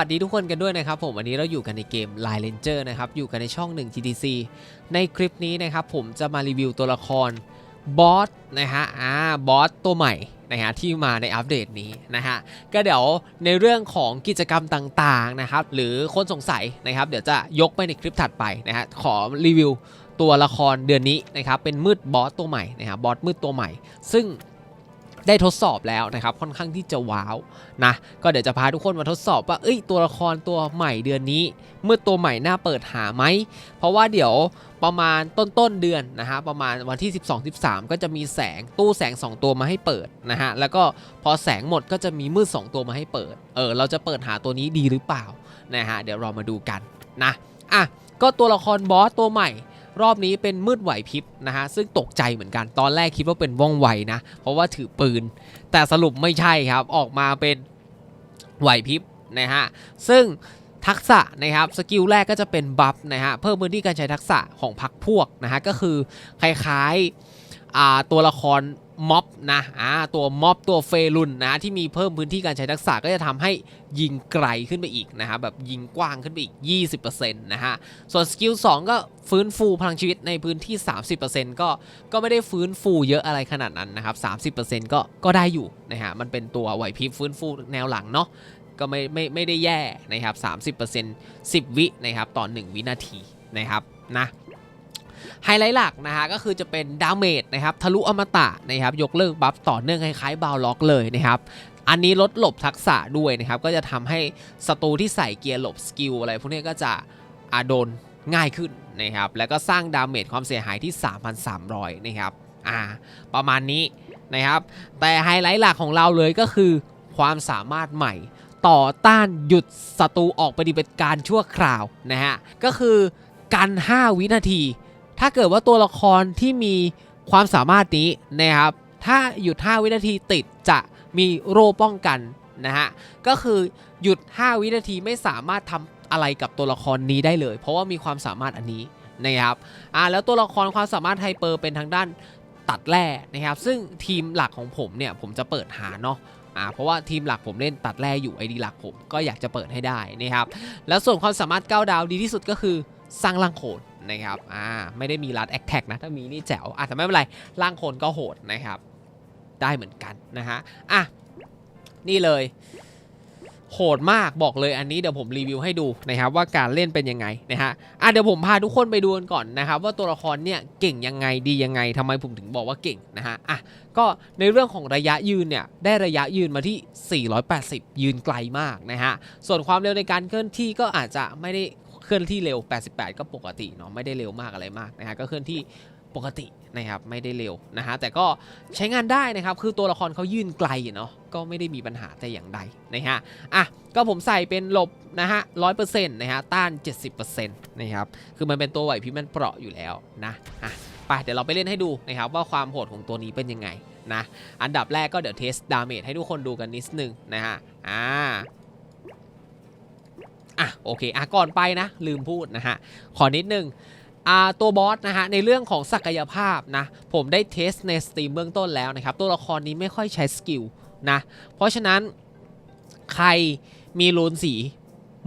สวัสดีทุกคนกันด้วยนะครับผมวันนี้เราอยู่กันในเกม Line Ranger นะครับอยู่กันในช่อง 1 GTC ในคลิปนี้นะครับผมจะมารีวิวตัวละครบอสนะฮะอ่าบอสตัวใหม่นะฮะที่มาในอัปเดตนี้นะฮะก็เดี๋ยวในเรื่องของกิจกรรมต่างๆนะครับหรือคนสงสัยนะครับเดี๋ยวจะยกไปในคลิปถัดไปนะฮะขอรีวิวตัวละครเดือนนี้นะครับเป็นมืดบอสตัวใหม่นะครับบอสมืดตัวใหม่ ซึ่ง ได้ทดสอบแล้วนะครับค่อนข้างที่จะว้าวนะก็เดี๋ยวจะพาทุกคนมาทดสอบว่าเอ้ยตัวละครตัวใหม่เดือนนี้ เมื่อตัวใหม่หน่าเปิดหาไหมเพราะว่าเดี๋ยวประมาณต้นต้นเดือนนะฮะประมาณวันที่ 12 13 ก็จะมีแสงตู้แสง 2 ตัวมาให้เปิดนะฮะแล้วก็พอแสงหมดก็จะมีมืด 2 ตัวมาให้เปิดเออเราจะเปิดหาตัวนี้ดีหรือเปล่านะฮะเดี๋ยวเรามาดูกันนะอะก็ตัวละครบอสตัวใหม่ รอบนี้เป็นมืดไหวพริบนะฮะซึ่งตกใจเหมือนกันตอนแรกคิดว่าเป็นว่องไวนะ เพราะว่าถือปืน แต่สรุปไม่ใช่ครับออกมาเป็นไหวพริบนะฮะซึ่งทักษะนะครับสกิลแรกก็จะเป็นบัฟนะฮะเพิ่มพื้นที่การใช้ทักษะของพักพวกนะฮะก็คือคล้ายๆตัวละคร ม็อบนะอ่าตัวม็อบตัวเฟรุนนะที่มีเพิ่มพื้นที่การใช้ทักษะก็จะทำให้ยิงไกลขึ้นไปอีกนะฮะแบบยิงกว้างขึ้นไปอีก 20%นะฮะส่วนสกิล2ก็ฟื้นฟูพลังชีวิตในพื้นที่ 30%ก็ก็ไม่ได้ฟื้นฟูเยอะอะไรขนาดนั้นนะครับ 30%ก็ก็ได้อยู่นะฮะมันเป็นตัวไหวพริบฟื้นฟูแนวหลังเนาะก็ไม่ไม่ไม่ได้แย่นะครับ 30% 10 วินะครับต่อ 1 วินาทีนะครับนะ ไฮไลท์หลักนะฮะก็คือจะเป็นดาเมจนะครับทะลุอมตะนะครับยกเลิกบัฟต่อเนื่องคล้ายๆบาวล็อกเลยนะครับอันนี้ลดหลบทักษะด้วยนะครับก็จะทำให้ศัตรูที่ใส่เกียร์หลบสกิลอะไรพวกนี้ก็จะอาโดนง่ายขึ้นนะครับแล้วก็สร้างดาเมจความเสียหายที่ 3,300 นะครับอ่าประมาณนี้นะครับแต่ไฮไลท์หลักของเราเลยก็คือความสามารถใหม่ต่อต้านหยุดศัตรูออกปฏิบัติการชั่วคราวนะฮะก็คือกัน 5 วินาที ถ้าเกิดว่าตัวละครที่มีความสามารถนี้นะครับ ถ้าหยุด 5 วินาทีติดจะมีโรป้องกันนะฮะ ก็คือหยุด 5 วินาทีไม่สามารถทำอะไรกับตัวละครนี้ได้เลย เพราะว่ามีความสามารถอันนี้นะครับ อ่าแล้วตัวละครความสามารถไฮเปอร์เป็นทางด้านตัดแร่นะครับ ซึ่งทีมหลักของผมเนี่ยผมจะเปิดหาเนาะอ่าเพราะว่าทีมหลักผมเล่นตัดแร่อยู่ไอดีหลักผมก็อยากจะเปิดให้ได้นะครับ แล้วส่วนความสามารถก้าวดาวดีที่สุดก็คือสร้างร่างโขน นะครับอ่าไม่ได้มีรัดแอคแท็กนะ ถ้ามีนี่แจ๋วอะแต่ไม่เป็นไรร่างโขนก็โหดนะครับ ได้เหมือนกันนะฮะอะนี่เลย โหดมากบอกเลยอันนี้เดี๋ยวผมรีวิวให้ดูนะครับว่าการเล่นเป็นยังไงนะฮะอะเดี๋ยวผมพาทุกคนไปดูกันก่อนนะครับ ว่าตัวละครเนี่ยเก่งยังไงดียังไงทำไมผมถึงบอกว่าเก่งนะฮะอะก็ในเรื่องของระยะยืนเนี่ยได้ระยะยืนมาที่ 480 ยืนไกลมากนะฮะส่วนความเร็วในการเคลื่อนที่ก็อาจจะไม่ได้ เคลื่อนที่เร็ว 88 ก็ปกติเนาะไม่ได้เร็วมากอะไรมากนะฮะก็เคลื่อนที่ปกตินะครับไม่ได้เร็วนะฮะแต่ก็ใช้งานได้นะครับคือตัวละครเขายื่นไกลเนาะก็ไม่ได้มีปัญหาแต่อย่างใดนะฮะอะก็ผมใส่เป็นหลบนะฮะร้อยเปอร์เซ็นต์นะฮะต้าน 70%นะครับคือมันเป็นตัวไหวพริบมันเปราะอยู่แล้วนะอะไปเดี๋ยวเราไปเล่นให้ดูนะครับว่าความโหดของตัวนี้เป็นยังไงนะอันดับแรกก็เดี๋ยวเทสดาเมจให้ทุกคนดูกันนิดนึงนะฮะอ่า อะโอเคอะก่อนไปนะ ลืมพูดนะฮะ ขอนิดนึงอ่าตัวบอสนะฮะในเรื่องของศักยภาพนะผมได้เทสในสตรีมเบื้องต้นแล้วนะครับ ตัวละครนี้ไม่ค่อยใช้สกิลนะเพราะฉะนั้นใครมีรูนสี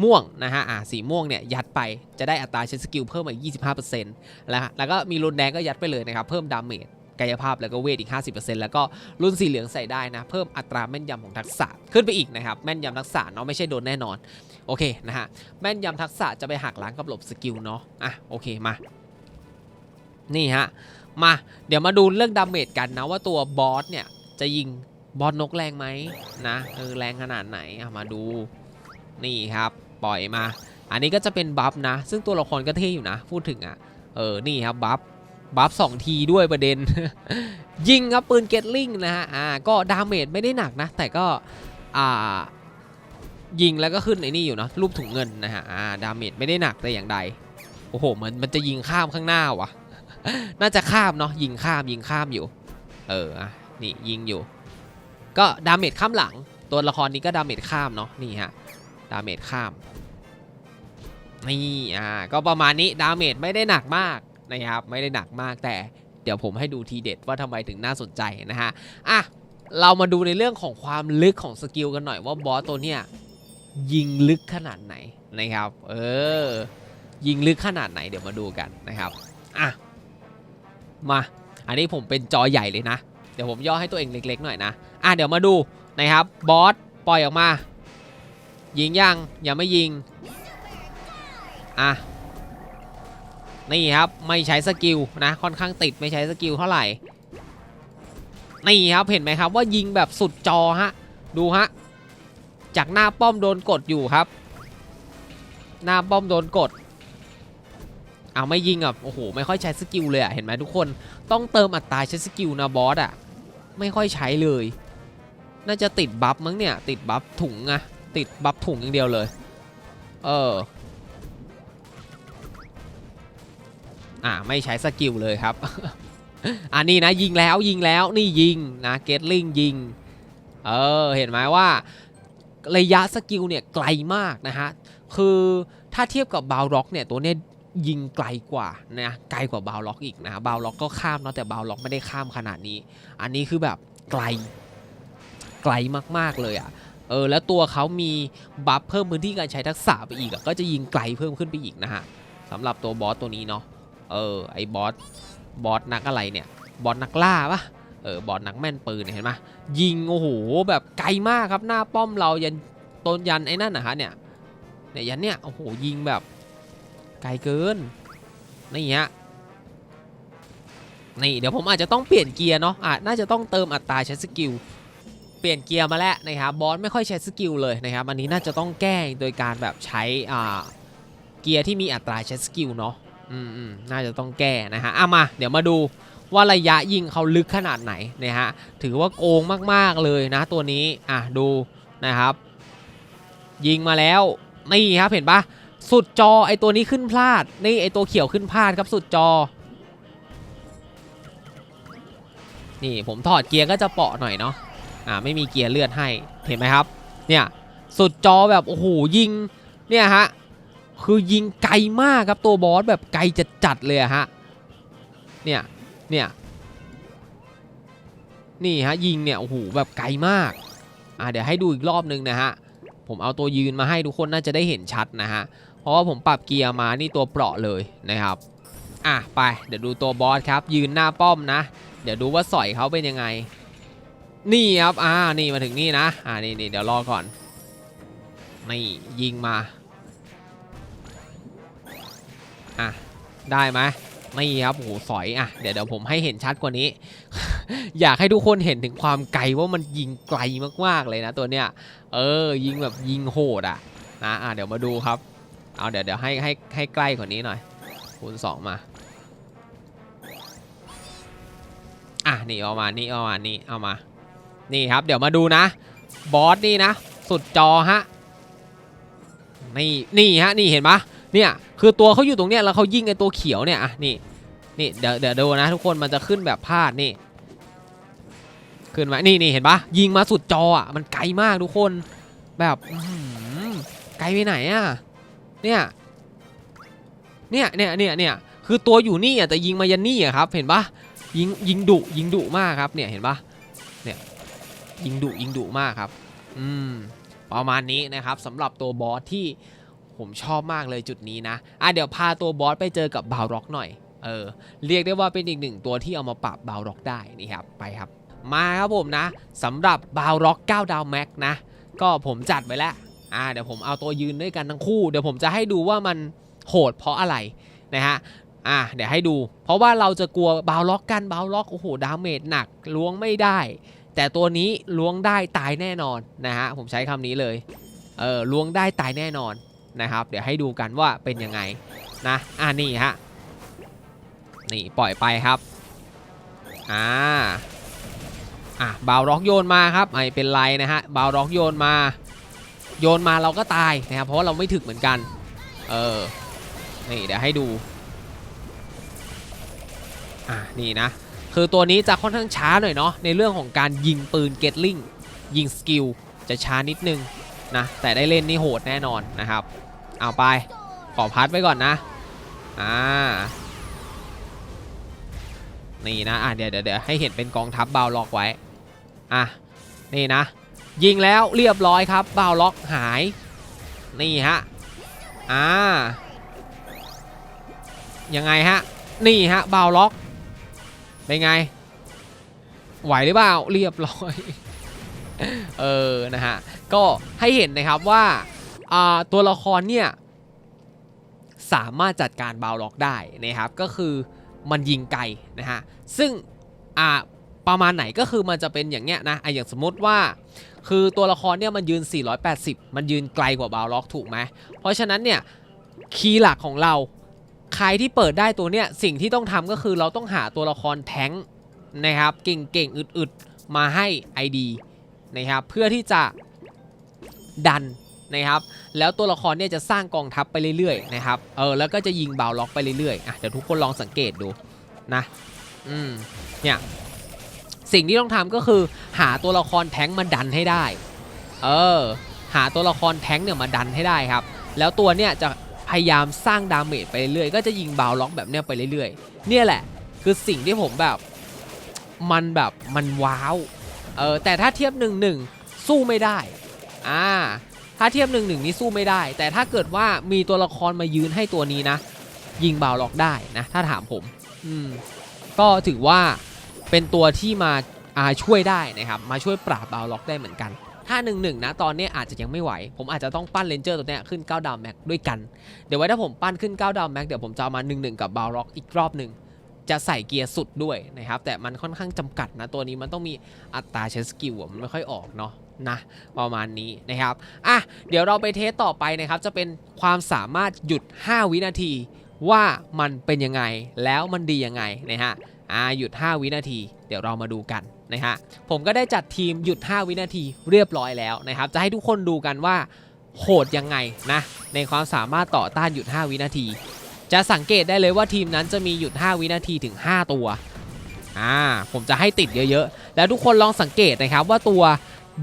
ม่วงนะฮะอ่าสีม่วงเนี่ยยัดไปจะได้อัตราใช้สกิลเพิ่มอีก 25%แล้วแล้วก็มีรูนแดงก็ยัดไปเลยนะครับ เพิ่มดาเมจกายภาพแล้วก็เวทอีก 50%แล้วก็รุ่นสีเหลืองใส่ได้นะ เพิ่มอัตราแม่นยำของทักษะขึ้นไปอีกนะครับ แม่นยำทักษะเนาะไม่ใช่โดนแน่นอน โอเคนะฮะแม่นยำทักษะจะไปหักล้างกับหลบสกิลเนาะอะโอเคมา นี่ฮะมาเดี๋ยวมาดูเรื่องดาเมจกันนะว่าตัวบอสเนี่ยจะยิงบอสนกแรงไหมนะเออแรงขนาดไหนอะมาดูนี่ครับ ปล่อยมา อันนี้ก็จะเป็นบัฟนะ ซึ่งตัวละครก็เท่อยู่นะ พูดถึงอะเออนี่ครับบัฟบัฟสองทีด้วยประเด็น ยิงครับปืนเกตลิงนะฮะอ่าก็ดาเมจไม่ได้หนักนะ แต่ก็อ่า ยิงแล้วก็ขึ้นไอ้นี่อยู่เนอะรูปถุงเงินนะฮะอ่าดาเมจไม่ได้หนักแต่อย่างใด โอ้โหเหมันมันจะยิงข้ามข้างหน้าวะน่าจะข้ามเนาะยิงข้ามยิงข้ามอยู่ เออนี่ยิงอยู่ ก็ดาเมจข้ามหลัง ตัวละครนี้ก็ดาเมจข้ามเนาะนี่ฮะดาเมจข้ามนี่อ่าก็ประมาณนี้ดาเมจไม่ได้หนักมากนะครับไม่ได้หนักมากแต่เดี๋ยวผมให้ดูทีเด็ดว่าทำไมถึงน่าสนใจนะฮะอะเรามาดูในเรื่องของความลึกของสกิลกันหน่อยว่าบอสตัวเนี้ย ยิงลึกขนาดไหนนะครับ เออ ยิงลึกขนาดไหนเดี๋ยวมาดูกันนะครับ อะ มา อันนี้ผมเป็นจอใหญ่เลยนะ เดี๋ยวผมย่อให้ตัวเองเล็ก ๆ หน่อยนะ อะเดี๋ยวมาดูนะครับ บอสปล่อยออกมา ยิงยังยังไม่ยิง อะ นี่ครับไม่ใช้สกิลนะ ค่อนข้างติดไม่ใช้สกิลเท่าไหร่ นี่ครับเห็นไหมครับว่ายิงแบบสุดจอฮะ ดูฮะ จากหน้าป้อมโดนกดอยู่ครับ หน้าป้อมโดนกดเอาไม่ยิงอะโอ้โหไม่ค่อยใช้สกิลเลยอะเห็นไหมทุกคนต้องเติมอัตราใช้สกิลนะบอสอะไม่ค่อยใช้เลย น่าจะติดบัฟมั้งเนี่ยติดบัฟถุงอะติดบัฟถุงอย่างเดียวเลย เอออ่าไม่ใช้สกิลเลยครับอันนี้นะยิงแล้วยิงแล้วนี่ยิงนะเกตลิงยิงเออเห็นไหมว่า ระยะสกิลเนี่ยไกลมากนะฮะ คือถ้าเทียบกับบาวล็อกเนี่ยตัวเนี้ยยิงไกลกว่านะไกลกว่าบาวล็อกอีกนะบาวล็อกก็ข้ามเนาะแต่บาวล็อกไม่ได้ข้ามขนาดนี้ อันนี้คือแบบไกลไกลมากๆเลยอะ่ะเออแล้วตัวเขามีบัฟเพิ่มพื้นที่การใช้ทักษะไปอีกอะก็จะยิงไกลเพิ่มขึ้นไปอีกนะฮะสำหรับตัวบอสตัวนี้เนาะเออไอ้บอสบอสนักอะไรเนี่ยบอสนักล่าปะ เออบอสนักแม่นปืนเห็นไหมยิงโอ้โหแบบไกลมากครับหน้าป้อมเรายันต้นยันไอ้นั่นนะฮะเนี่ยเนี่ยยันเนี่ยโอ้โหยิงแบบไกลเกินนี่ฮะนี่เดี๋ยวผมอาจจะต้องเปลี่ยนเกียร์เนาะอะน่าจะต้องเติมอัตราใช้สกิลเปลี่ยนเกียร์มาแล้วนะครับบอสไม่ค่อยใช้สกิลเลยนะครับอันนี้น่าจะต้องแก้โดยการแบบใช้อ่าเกียร์ที่มีอัตราใช้สกิลเนาะอืมอืมน่าจะต้องแก้นะฮะอะมาเดี๋ยวมาดู ว่าระยะยิงเขาลึกขนาดไหนนะฮะถือว่าโกงมากๆเลยนะตัวนี้อะดูนะครับ ยิงมาแล้วนี่ครับเห็นปะสุดจอไอตัวนี้ขึ้นพลาดนี่ไอตัวเขียวขึ้นพลาดครับสุดจอ นี่ผมถอดเกียร์ก็จะเปาะหน่อยเนาะอ่าไม่มีเกียร์เลือดให้เห็นไหมครับเนี่ยสุดจอแบบโอ้โหยิงเนี่ยฮะคือยิงไกลมากครับตัวบอสแบบไกลจัดจัดๆเลยฮะเนี่ย เนี่ยนี่ฮะยิงเนี่ยโอ้โหแบบไกลมากอ่าเดี๋ยวให้ดูอีกรอบนึงนะฮะผมเอาตัวยืนมาให้ทุกคนน่าจะได้เห็นชัดนะฮะเพราะว่าผมปรับเกียร์มานี่ตัวเปราะเลยนะครับอะไปเดี๋ยวดูตัวบอสครับ ยืนหน้าป้อมนะ เดี๋ยวดูว่าสอยเขาเป็นยังไง นี่ครับอ่านี่มาถึงนี่นะอ่านี่นี่เดี๋ยวรอก่อนนี่ยิงมาอะได้ไหม ไม่ครับโอ้โหสอยอะเดี๋ยวเดี๋ยวผมให้เห็นชัดกว่านี้ อยากให้ทุกคนเห็นถึงความไกลว่ามันยิงไกลมากๆเลยนะตัวเนี้ยเออยิงแบบยิงโหดอะนะอะเดี๋ยวมาดูครับเอาเดี๋ยวเดี๋ยวให้ให้ให้ใกล้กว่านี้หน่อยคูณสองมาอะนี่เอามานี่เอามานี่เอามา นี่ครับ เดี๋ยวมาดูนะ บอสนี่นะ สุดจอฮะนี่นี่ฮะนี่เห็นปะ เนี่ยคือตัวเขาอยู่ตรงเนี้ยแล้วเขายิงไอตัวเขียวเนี่ยอะนี่นี่เดี๋ยวเดี๋ยวดูนะทุกคนมันจะขึ้นแบบพลาดนี่ขึ้นมานี่นี่เห็นปะยิงมาสุดจออะมันไกลมากทุกคนแบบไกลไปไหนอะเนี่ยเนี่ยเนี่ยเนี่ยเนี่ยคือตัวอยู่นี่อะแต่ยิงมายันนี่อะครับ เห็นปะยิงยิงดุยิงดุมากครับเนี่ยเห็นปะเนี่ยยิงดุยิงดุมากครับ อืมประมาณนี้นะครับสำหรับตัวบอสที่ ผมชอบมากเลยจุดนี้นะอะเดี๋ยวพาตัวบอสไปเจอกับบาวร็อกหน่อย เออ เรียกได้ว่าเป็นอีกหนึ่งตัวที่เอามาปรับบาวร็อกได้นี่ครับ ไปครับ มาครับผมนะสำหรับบาวร็อก9ดาวแม็กนะ ก็ผมจัดไว้แล้ว อ่า เดี๋ยวผมเอาตัวยืนด้วยกันทั้งคู่ เดี๋ยวผมจะให้ดูว่ามันโหดเพราะอะไรนะฮะ อ่า เดี๋ยวให้ดู เพราะว่าเราจะกลัวบาวล็อกกันบาวล็อกโอ้โหดาเมจหนักล้วงไม่ได้ แต่ตัวนี้ล้วงได้ตายแน่นอนนะฮะ ผมใช้คำนี้เลย เออล้วงได้ตายแน่นอน นะครับ เดี๋ยวให้ดูกันว่าเป็นยังไงนะอ่านี่ฮะนี่ปล่อยไปครับอ่าอะบาวร็อกโยนมาครับไม่เป็นไรนะฮะบาวร็อกโยนมาโยนมาเราก็ตายนะครับเพราะาเราไม่ถึกเหมือนกันเออนี่เดี๋ยวให้ดูอะนี่นะคือตัวนี้จะค่อนข้างช้าหน่อยเนาะในเรื่องของการยิงปืนเกตลิงยิงสกิลจะช้านิดนึงนะแต่ได้เล่นนี่โหดแน่นอนนะครับ เอาไป ขอพัดไว้ก่อนนะ อ่า นี่นะ อะเดี๋ยวเดี๋ยวให้เห็นเป็นกองทัพเบาล็อกไว้ อะ นี่นะ ยิงแล้วเรียบร้อยครับเบาล็อกหาย นี่ฮะ อ่า ยังไงฮะ นี่ฮะเบาล็อก เป็นไง ไหวหรือเปล่า เรียบร้อย เออ นะฮะ ก็ให้เห็นนะครับว่า ตัวละครเนี่ยสามารถจัดการบาวล็อกได้นะครับ ก็คือมันยิงไกลนะฮะ ซึ่งอ่าประมาณไหนก็คือมันจะเป็นอย่างเงี้ยนะไออย่างสมมติว่า คือตัวละครเนี่ยมันยืน 480 มันยืนไกลกว่าบาวล็อกถูกไหม เพราะฉะนั้นเนี่ยคีย์หลักของเราใครที่เปิดได้ตัวเนี้ยสิ่งที่ต้องทำก็คือเราต้องหาตัวละครแท้งนะครับเก่งๆ อึดๆ มาให้ ID นะครับเพื่อที่จะดัน นะครับแล้วตัวละครเนี่ยจะสร้างกองทัพไปเรื่อยๆนะครับเออแล้วก็จะยิงบาวล็อกไปเรื่อยๆอะเดี๋ยวทุกคนลองสังเกตดูนะอืมเนี่ยสิ่งที่ต้องทำก็คือ หาตัวละครแท้งมาดันให้ได้ เออ หาตัวละครแท้งเนี่ยมาดันให้ได้ครับ แล้วตัวเนี่ยจะพยายามสร้างดาเมจไปเรื่อยๆก็จะยิงบาวล็อกแบบเนี้ยไปเรื่อยๆ เนี่ยแหละ คือสิ่งที่ผมแบบมันแบบมันว้าว เออแต่ถ้าเทียบหนึ่งหนึ่งสู้ไม่ได้ อ่า ถ้าเทียบหนึ่งหนึ่งนี้สู้ไม่ได้ แต่ถ้าเกิดว่ามีตัวละครมายืนให้ตัวนี้นะ ยิงบาวล็อกได้นะ ถ้าถามผม อืม ก็ถือว่าเป็นตัวที่มาอาช่วยได้นะครับ มาช่วยปราบบาวล็อกได้เหมือนกัน ถ้า1นึนะ ตอนนี้อาจจะยังไม่ไหว ผมอาจจะต้องปั้นเลนเจอร์ตัวเนี้ยขึ้น9ดาวแม็กด้วยกัน เดี๋ยวไว้ถ้าผมปั้นขึ้น9ดาวแม็กเดี๋ยวผมจะเอามา1นึกับบาวล็อกอีกรอบหนึ่งจะใส่เกียร์สุดด้วยนะครับ แต่มันค่อนข้างจำกัดนะ ตัวนี้มันต้องมีอัตราใช้สกิลมันไม่ค่อยออกเนาะ นะประมาณนี้นะครับอะเดี๋ยวเราไปเทสต่อไปนะครับ จะเป็นความสามารถหยุด 5 วินาทีว่ามันเป็นยังไงแล้วมันดียังไงนะฮะอ่าหยุด 5 วินาที เดี๋ยวเรามาดูกันนะฮะผมก็ได้จัดทีมหยุด 5 วินาทีเรียบร้อยแล้วนะครับ จะให้ทุกคนดูกันว่าโหดยังไงนะในความสามารถต่อต้านหยุด 5 วินาที จะสังเกตได้เลยว่าทีมนั้นจะมีหยุด 5 วินาทีถึง 5 ตัวอ่าผมจะให้ติดเยอะๆ แล้วทุกคนลองสังเกตนะครับว่าตัว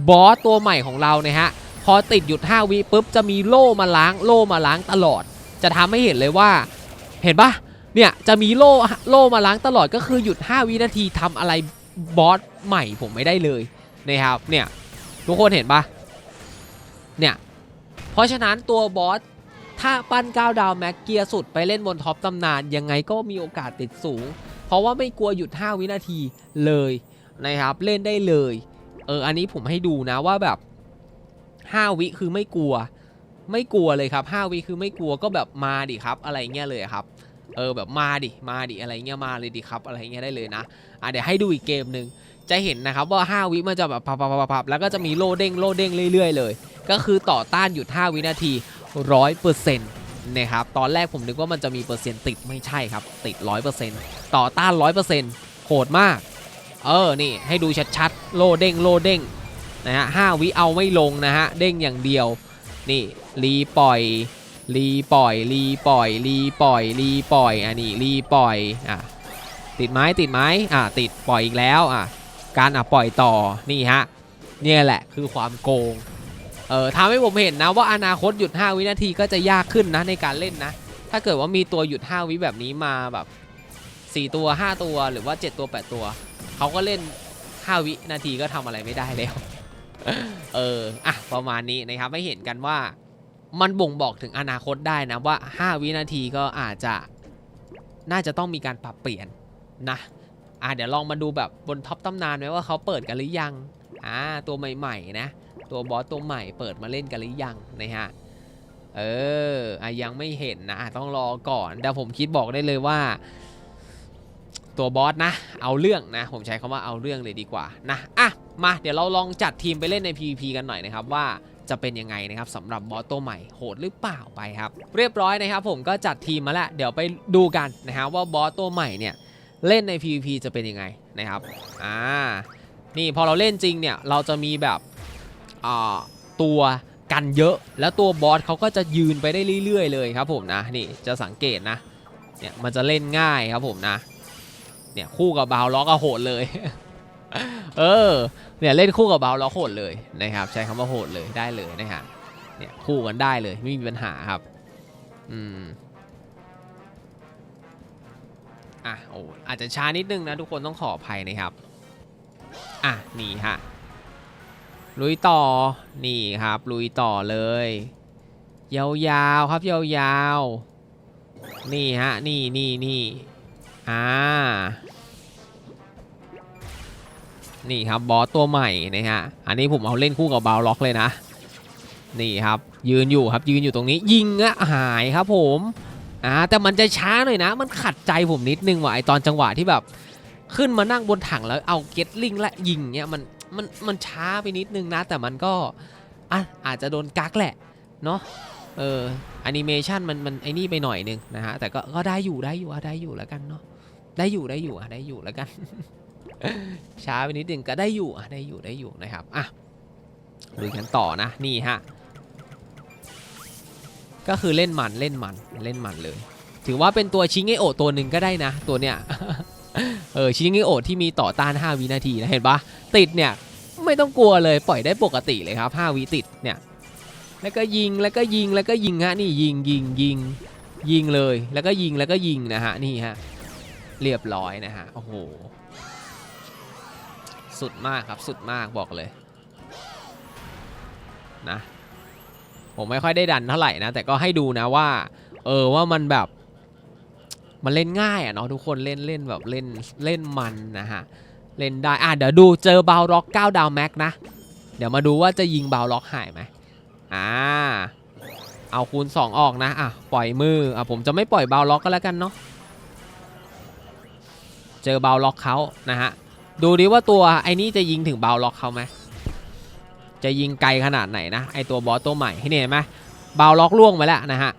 บอสตัวใหม่ของเราเนี่ยฮะพอติดหยุด 5 วิปุ๊บจะมีโล่มาล้างโล่มาล้างตลอด จะทำให้เห็นเลยว่า เห็นปะเนี่ยจะมีโล่โล่มาล้างตลอดก็คือหยุด 5 วินาทีทำอะไรบอสใหม่ผมไม่ได้เลยนะครับเนี่ยทุกคนเห็นปะเนี่ยเพราะฉะนั้นตัวบอสถ้าปั้น9ดาวแม็กเกียร์สุดไปเล่นบนท็อปตำนานยังไงก็มีโอกาสติดสูง เพราะว่าไม่กลัวหยุด 5 วินาทีเลยนะครับเล่นได้เลย เอออันนี้ผมให้ดูนะว่าแบบ5วิคือไม่กลัว ไม่กลัวเลยครับ5วิคือไม่กลัวก็แบบมาดิครับ อะไรเงี้ยเลยครับ เออแบบมาดิมาดิอะไรเงี้ยมาเลยดิครับอะไรเงี้ยได้เลยนะอะเดี๋ยวให้ดูอีกเกมหนึ่งจะเห็นนะครับว่า 5 วิมันจะแบบพับพับพับแล้วก็จะมีโลเด้งโลเด้งเรื่อยๆเลย ก็คือต่อต้านหยุด 5 วินาทีร้อยเปอร์เซ็นต์นะครับตอนแรกผมนึกว่ามันจะมีเปอร์เซ็นต์ติดไม่ใช่ครับ ติดร้อยเปอร์เซ็นต์ต่อต้านร้อยเปอร์เซ็นต์โหดมาก เออนี่ให้ดูชัดๆ โลเด้งโลเด้งนะฮะห้าวิเอาไม่ลงนะฮะเด้งอย่างเดียวนี่รีปล่อยรีปล่อยรีปล่อยรีปล่อยรีปล่อยอะนี่รีปล่อยอะติดไหมติดไหมอะติดปล่อยอีกแล้วอะการอะปล่อยต่อนี่ฮะเนี่ยแหละคือความโกงเออทำให้ผมเห็นนะว่าอนาคตหยุด 5 วินาทีก็จะยากขึ้นนะในการเล่นนะ ถ้าเกิดว่ามีตัวหยุด 5 วิแบบนี้มาแบบ 4 ตัว 5 ตัวหรือว่า 7 ตัว 8 ตัว เขาก็เล่น 5 วินาทีก็ทำอะไรไม่ได้แล้ว เอออะประมาณนี้นะครับให้เห็นกันว่า มันบ่งบอกถึงอนาคตได้นะว่า 5 วินาทีก็อาจจะน่าจะต้องมีการปรับเปลี่ยนนะอะเดี๋ยวลองมาดูแบบบนท็อปตำนานไหมว่าเขาเปิดกันหรือยังอ่าตัวใหม่ๆนะ ตัวบอสตัวใหม่เปิดมาเล่นกันหรือยังนะฮะเอออะยังไม่เห็นนะต้องรอก่อนแต่ผมคิดบอกได้เลยว่า ตัวบอสนะ เอาเรื่องนะ ผมใช้คำว่าเอาเรื่องเลยดีกว่านะอะมาเดี๋ยวเราลองจัดทีมไปเล่นใน PVP กันหน่อยนะครับว่าจะเป็นยังไงนะครับสำหรับบอสตัวใหม่โหดหรือเปล่าไปครับ เรียบร้อยนะครับ ผมก็จัดทีมมาแล้วเดี๋ยวไปดูกันนะครับว่าบอสตัวใหม่เนี่ยเล่นใน PVP จะเป็นยังไงนะครับอ่านี่พอเราเล่นจริงเนี่ยเราจะมีแบบอ่าตัวกันเยอะ แล้วตัวบอสเขาก็จะยืนไปได้เรื่อยๆเลยครับผมนะนี่จะสังเกตนะเนี่ยมันจะเล่นง่ายครับผมนะ เนี่ยคู่กับบาวล็อกก็โหดเลย เออ เนี่ยเล่นคู่กับบาวล็อกโหดเลยนะครับ ใช้คำว่าโหดเลยได้เลยนะฮะ เนี่ยคู่กันได้เลยไม่มีปัญหาครับ อืม อะโอ้อาจจะช้านิดนึงนะทุกคนต้องขออภัยนะครับ อะนี่ฮะ ลุยต่อ นี่ครับ ลุยต่อเลย ยาวๆครับยาวๆ นี่ฮะ นี่นี่นี่ อ่า นี่ครับบอสตัวใหม่นะฮะ อันนี้ผมเอาเล่นคู่กับบาวล็อกเลยนะ นี่ครับ ยืนอยู่ครับยืนอยู่ตรงนี้ ยิงอะหายครับผมอ่าแต่มันจะช้าหน่อยนะ มันขัดใจผมนิดนึงว่ะไอตอนจังหวะที่แบบ ขึ้นมานั่งบนถังแล้วเอาเก็ตลิงและยิงเนี่ยมันมันมันช้าไปนิดนึงนะ แต่มันก็อะอาจจะโดนกักแหละเนาะเออแอนิเมชันมันมันไอ้นี่ไปหน่อยนึงนะฮะแต่ก็ก็ได้อยู่ได้อยู่อะได้อยู่แล้วกันเนาะ ได้อยู่ได้อยู่อะได้อยู่แล้วกัน ช้าไปนิดนึงก็ได้อยู่อะได้อยู่ได้อยู่นะครับอะลุยกันต่อนะนี่ฮะก็คือเล่นมันเล่นมันเล่นมันเลย ถือว่าเป็นตัวชิงเงโอตัวหนึ่งก็ได้นะ ตัวเนี้ยเออชิงเงโอที่มีต่อต้าน 5 วินาทีนะเห็นปะติดเนี่ยไม่ต้องกลัวเลยปล่อยได้ปกติเลยครับ 5 วิติดเนี่ยแล้วก็ยิงแล้วก็ยิงแล้วก็ยิงฮะนี่ยิงยิงยิงยิงเลยแล้วก็ยิงแล้วก็ยิงนะฮะนี่ฮะ เรียบร้อยนะฮะ โอ้โห สุดมากครับ สุดมากบอกเลย นะ ผมไม่ค่อยได้ดันเท่าไหร่นะ แต่ก็ให้ดูนะว่า เออว่ามันแบบ มันเล่นง่ายอะเนาะทุกคนเล่นเล่นแบบเล่นเล่นมันนะฮะ เล่นได้ อะเดี๋ยวดูเจอบาวล็อก9ดาวแม็กนะ เดี๋ยวมาดูว่าจะยิงบาวล็อกหายไหมอ่าเอาคูณ 2 ออกนะ อะ ปล่อยมือ อะ ผมจะไม่ปล่อยบาวล็อกก็แล้วกันเนาะ เจอเบาล็อกเขานะฮะดูดิว่าตัวไอ้นี่จะยิงถึงเบาล็อกเขาไหมจะยิงไกลขนาดไหนนะไอตัวบอสตัวใหม่ให้เห็นไหมเบาล็อกล่วงไปแล้วนะฮะ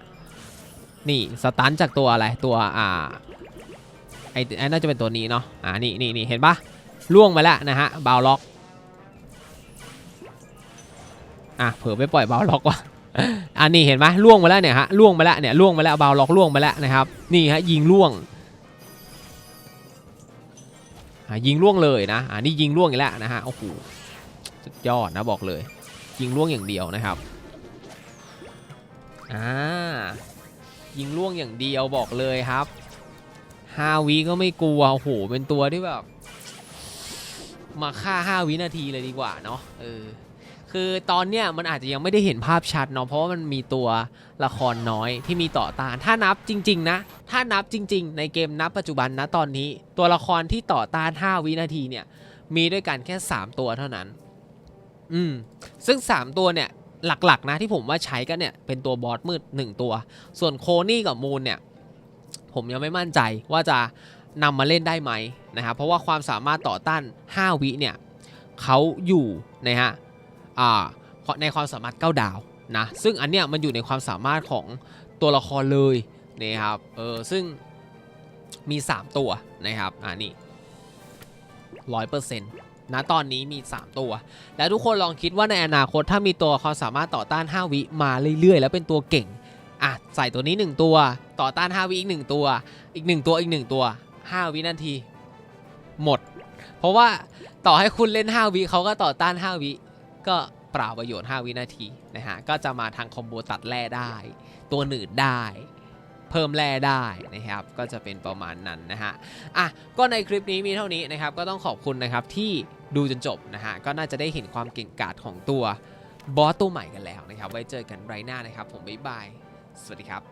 นี่สตันจากตัวอะไรตัวอ่าไอ้ไอ้น่าจะเป็นตัวนี้เนาะอ่านี่นี่นี่เห็นปะล่วงไปแล้วนะฮะเบาล็อกอะเผื่อไปปล่อยเบาล็อกว่ะอันนี้เห็นไหมล่วงไปแล้วเนี่ยฮะล่วงไปแล้วเนี่ยล่วงไปแล้วเบาล็อกล่วงไปแล้วนะครับนี่ฮะยิงล่วง ยิงล่วงเลยนะอันนี้ยิงล่วงอีกแล้วนะฮะโอ้โหสุดยอดนะบอกเลย ยิงล่วงอย่างเดียวนะครับอ่ายิงล่วงอย่างเดียวบอกเลยครับ5วิก็ไม่กลัวโอ้โหเป็นตัวที่แบบมาฆ่า 5 วินาทีเลยดีกว่าเนาะเออ คือตอนเนี้ยมันอาจจะยังไม่ได้เห็นภาพชัดเนาะเพราะว่ามันมีตัวละครน้อยที่มีต่อต้าน ถ้านับจริง ๆ นะ ถ้านับจริง ๆ ในเกมนับปัจจุบันนะตอนนี้ ตัวละครที่ต่อต้าน 5 วินาทีเนี่ยมีด้วยกันแค่ 3 ตัวเท่านั้น อืม ซึ่ง 3 ตัวเนี่ยหลักๆ นะที่ผมว่าใช้กันเนี่ยเป็นตัวบอสมืด 1 ตัว ส่วนโคนี่กับมูนเนี่ย ผมยังไม่มั่นใจว่าจะนำมาเล่นได้ไหมนะครับเพราะว่าความสามารถต่อต้าน 5 วิเนี่ยเขาอยู่นะฮะ ในความสามารถ9ดาวนะซึ่งอันเนี้ยมันอยู่ในความสามารถของตัวละครเลยนะครับเออซึ่งมี 3 ตัวนะครับอ่านี่ร้อยเปอร์เซ็นต์นะตอนนี้มี 3 ตัว แล้วทุกคนลองคิดว่าในอนาคตถ้ามีตัวความสามารถต่อต้าน 5 วิมาเรื่อยๆ แล้วเป็นตัวเก่งอะใส่ตัวนี้ 1 ตัวต่อต้าน 5 วิอีก 1 ตัว อีก 1 ตัวอีก 1 ตัว 5 วินาที หมด เพราะว่าต่อให้คุณเล่น 5 วิเขาก็ต่อต้าน 5 วิ ก็เปล่าประโยชน์ 5 วินาทีนะฮะ ก็จะมาทางคอมโบตัดแร่ได้ ตัวหนืดได้ เพิ่มแร่ได้นะครับ ก็จะเป็นประมาณนั้นนะฮะ อะ ก็ในคลิปนี้มีเท่านี้นะครับ ก็ต้องขอบคุณนะครับที่ดูจนจบนะฮะ ก็น่าจะได้เห็นความเก่งกาจของตัวบอสตัวใหม่กันแล้วนะครับ ไว้เจอกันไรหน้านะครับ ผมบ๊ายบาย สวัสดีครับ